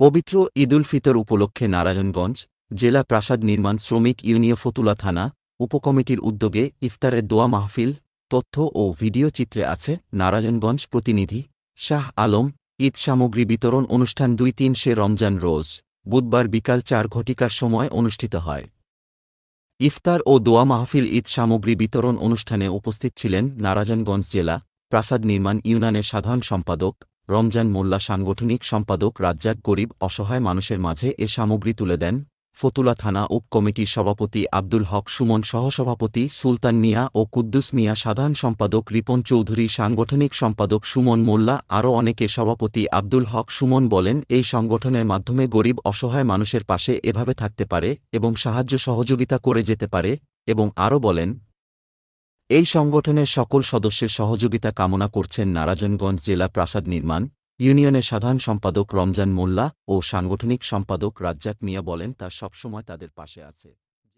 পবিত্র ঈদুল ফিতর উপলক্ষে নারায়ণগঞ্জ জেলা প্রাসাদ নির্মাণ শ্রমিক ইউনিয় ফতুলা থানা উপকমিটির উদ্যোগে ইফতারের দোয়া মাহফিল, তথ্য ও ভিডিও চিত্রে আছে নারায়ণগঞ্জ প্রতিনিধি শাহ আলম, ঈদ সামগ্রী বিতরণ অনুষ্ঠান দুই তিন সে রমজান রোজ, বুধবার বিকাল চার ঘটিকার সময় অনুষ্ঠিত হয়। ইফতার ও দোয়া মাহফিল ঈদ সামগ্রী বিতরণ অনুষ্ঠানে উপস্থিত ছিলেন নারায়ণগঞ্জ জেলা প্রাসাদ নির্মাণ ইউনিয়নের সাধারণ সম্পাদক রমজান মোল্লা সাংগঠনিক সম্পাদক রাজ্জাক গরিব অসহায় মানুষের মাঝে এ সামগ্রী তুলে দেন। ফতুলা থানা উপ কমিটির সভাপতি আব্দুল হক সুমন, সহসভাপতি সুলতান মিয়া ও কুদ্দুস মিয়া সাধারণ সম্পাদক রিপন চৌধুরী, সাংগঠনিক সম্পাদক সুমন মোল্লা আরও অনেকে সভাপতি আব্দুল হক সুমন বলেন, এই সংগঠনের মাধ্যমে গরিব অসহায় মানুষের পাশে এভাবে থাকতে পারে এবং সাহায্য সহযোগিতা করে যেতে পারে এবং আরও বলেন এই সংগঠনের সকল সদস্যের সহযোগিতা কামনা করছেন নারায়ণগঞ্জ জেলা প্রাসাদ নির্মাণ, ইউনিয়নের সাধারণ সম্পাদক রমজান মোল্লা ও সাংগঠনিক সম্পাদক রাজ্জাক মিয়া বলেন, তা সবসময় তাদের পাশে আছে।